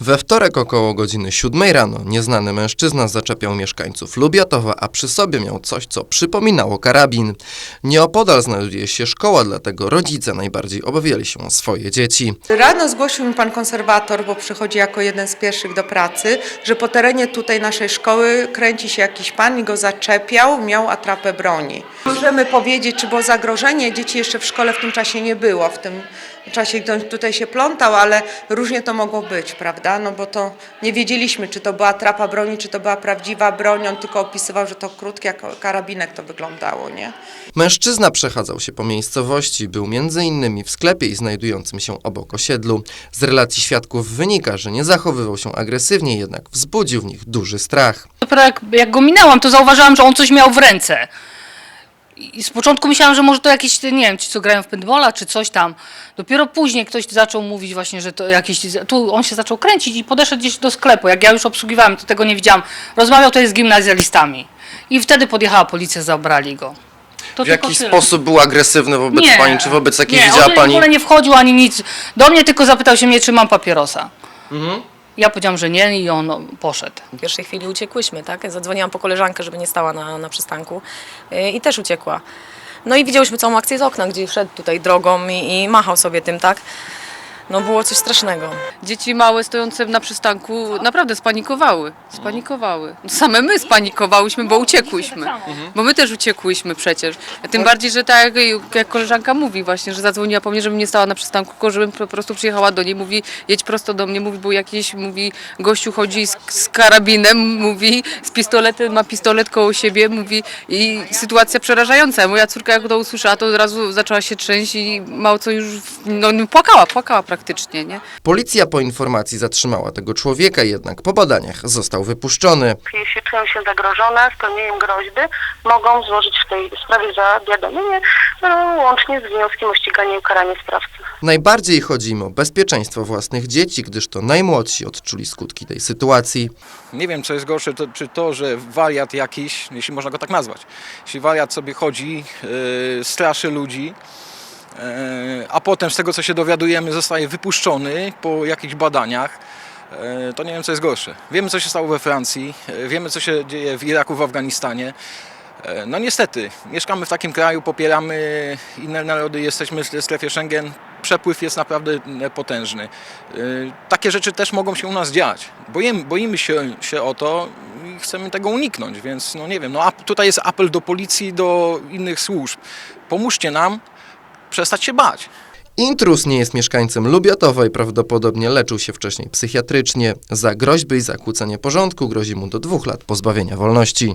We wtorek około godziny 7 rano nieznany mężczyzna zaczepiał mieszkańców Lubiatowa, a przy sobie miał coś, co przypominało karabin. Nieopodal znajduje się szkoła, dlatego rodzice najbardziej obawiali się o swoje dzieci. Rano zgłosił mi pan konserwator, bo przychodzi jako jeden z pierwszych do pracy, że po terenie tutaj naszej szkoły kręci się jakiś pan i go zaczepiał, miał atrapę broni. Możemy powiedzieć, czy było zagrożenie, dzieci jeszcze w szkole w tym czasie nie było, w tym czasie on tutaj się plątał, ale różnie to mogło być, prawda? No bo to nie wiedzieliśmy, czy to była atrapa broni, czy to była prawdziwa broń, on tylko opisywał, że to krótki jak karabinek to wyglądało, nie? Mężczyzna przechadzał się po miejscowości, był między innymi w sklepie i znajdującym się obok osiedlu. Z relacji świadków wynika, że nie zachowywał się agresywnie, jednak wzbudził w nich duży strach. Dopiero jak, jak go minęłam, to zauważyłam, że on coś miał w ręce. I z początku myślałam, że może to jakieś, nie wiem, ci co grają w paintballa, czy coś tam. Dopiero później ktoś zaczął mówić właśnie, że to jakieś, tu on się zaczął kręcić i podeszedł gdzieś do sklepu. Jak ja już obsługiwałam, to tego nie widziałam. Rozmawiał tutaj z gimnazjalistami. I wtedy podjechała policja, zabrali go. To W jaki tyle. sposób był agresywny wobec Nie, pani, czy wobec jakiejś nie, widziała on pani? w ogóle nie wchodził ani nic. Do mnie tylko zapytał się mnie, czy mam papierosa. Mhm. Ja powiedziałam, że nie i on poszedł. W pierwszej chwili uciekłyśmy, tak? Zadzwoniłam po koleżankę, żeby nie stała na, na przystanku yy, i też uciekła. No i widziałyśmy całą akcję z okna, gdzie szedł tutaj drogą i, i machał sobie tym, tak? No było coś strasznego. Dzieci małe stojące na przystanku naprawdę spanikowały. Spanikowały. Same my spanikowałyśmy, bo uciekłyśmy. Bo my też uciekłyśmy przecież. Tym bardziej, że tak jak, koleżanka mówi właśnie, że zadzwoniła po mnie, żebym nie stała na przystanku, tylko żebym po prostu przyjechała do niej. Mówi, jedź prosto do mnie. Mówi, bo jakiś, mówi, gościu chodzi z, z karabinem, mówi, z pistoletem, ma pistolet koło siebie, mówi i sytuacja przerażająca. Moja córka jak to usłyszała, to od razu zaczęła się trzęść i mało co już, no płakała, płakała praktycznie, nie? Policja po informacji zatrzymała tego człowieka, jednak po badaniach został wypuszczony. jeśli czują się zagrożone spełnieniem groźby, mogą złożyć w tej sprawie zawiadomienie, no, łącznie z wnioskiem o ściganie i ukaranie sprawcy. Najbardziej chodzi im o bezpieczeństwo własnych dzieci, gdyż to najmłodsi odczuli skutki tej sytuacji. Nie wiem, co jest gorsze, to, czy to, że wariat jakiś, jeśli można go tak nazwać, jeśli wariat sobie chodzi, yy, straszy ludzi, a potem z tego, co się dowiadujemy, zostaje wypuszczony po jakichś badaniach, yy, to nie wiem, co jest gorsze. Wiemy, co się stało we Francji, yy, wiemy, co się dzieje w Iraku, w Afganistanie. No niestety, mieszkamy w takim kraju, popieramy inne narody, jesteśmy w strefie Schengen, przepływ jest naprawdę e, potężny. Takie rzeczy też mogą się u nas dziać. Boimy, boimy się, się o to i chcemy tego uniknąć, więc no nie wiem, no tutaj jest apel do policji, do innych służb. Pomóżcie nam przestać się bać. Intrus nie jest mieszkańcem Lubiatowa i prawdopodobnie leczył się wcześniej psychiatrycznie. Za groźby i zakłócenie porządku grozi mu do dwóch lat pozbawienia wolności.